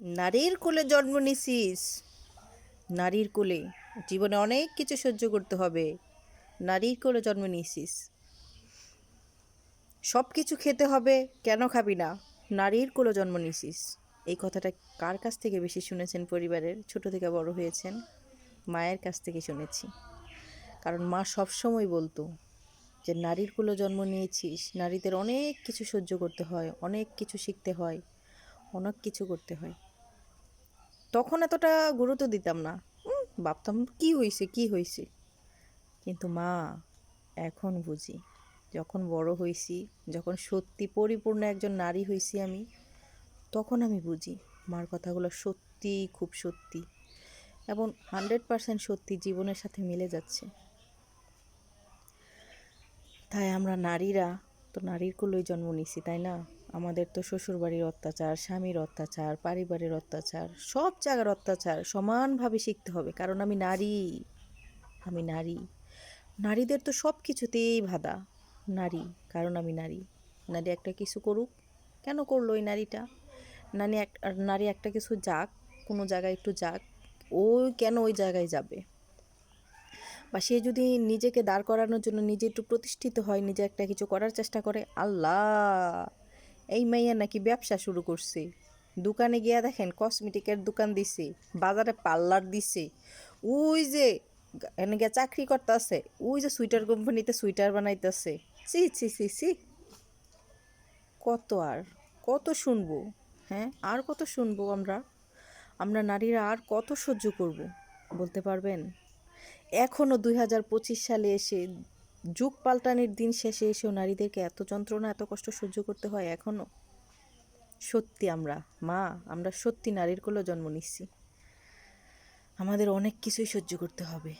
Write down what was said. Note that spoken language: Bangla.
নারীর কোলে জন্ম নিছিস। নারীর কোলে জীবনে অনেক কিছু সহ্য করতে হবে। নারীর কোলে জন্ম নিয়েছিস সব কিছু খেতে হবে, কেন খাবি না? নারীর কোলে জন্ম নিয়েছিস এই কথাটা কার কাছ থেকে বেশি শুনেছেন পরিবারের ছোট থেকে বড় হয়েছেন? মায়ের কাছ থেকে শুনেছি। কারণ মা সবসময় বলতো যে, নারীর কোলে জন্ম নিয়েছিস, নারীদের অনেক কিছু সহ্য করতে হয়, অনেক কিছু শিখতে হয়, অনেক কিছু করতে হয়। তখন এতটা গুরুত্ব দিতাম না। ভাবতাম, কি হয়েছে কি হয়েছে কিন্তু মা, এখন বুঝি, যখন বড় হয়েছি যখন সত্যি পরিপূর্ণ একজন নারী হয়েছি আমি, তখন আমি বুঝি, মার কথাগুলো সত্যি, খুব সত্যি এবং হান্ড্রেড পারসেন্ট সত্যি জীবনের সাথে মিলে যাচ্ছে। তাই আমরা নারীরা, তো নারীর কুলোই জন্ম নিছি, তাই না? আমাদের তো শ্বশুরবাড়ির অত্যাচার, স্বামীর অত্যাচার, পারিবারের অত্যাচার, সব জায়গার অত্যাচার সমানভাবে শিখতে হবে, কারণ আমি নারী। আমি নারী। নারীদের তো সব কিছুতেই বাধা, নারী, কারণ আমি নারী। নারী একটা কিছু করুক, কেন করল ওই নারীটা? নারী এক, নারী একটা কিছু যাক, কোনো জায়গায় একটু যাক, ও কেন ওই জায়গায় যাবে? বা সে যদি নিজেকে দাঁড় করানোর জন্য নিজে একটু প্রতিষ্ঠিত হয়, নিজে একটা কিছু করার চেষ্টা করে, আল্লাহ! এই মাইয়া নাকি ব্যবসা শুরু করছে। দোকানে গিয়া দেখেন কসমেটিকের দোকান দিছে, বাজারে পার্লার দিছে। ওই যে এনে গিয়া চাকরি করতেছে, ওই যে সুইটার কোম্পানিতে সুইটার বানাইতেছে। সি সি সি সি কত আর, কত শুনব হ্যাঁ? আর কত শুনব আমরা? আমরা নারীরা আর কত সহ্য করব, বলতে পারবেন? এখনও দুই হাজার পঁচিশ সালে এসে যুগ পাল্টানির দিন শেষে এসেও নারীদেরকে এত যন্ত্রণা, এত কষ্ট সহ্য করতে হয় এখনও সত্যি আমরা, মা, আমরা সত্যি নারীর কোলে জন্ম নিচ্ছি। আমাদের অনেক কিছুই সহ্য করতে হবে।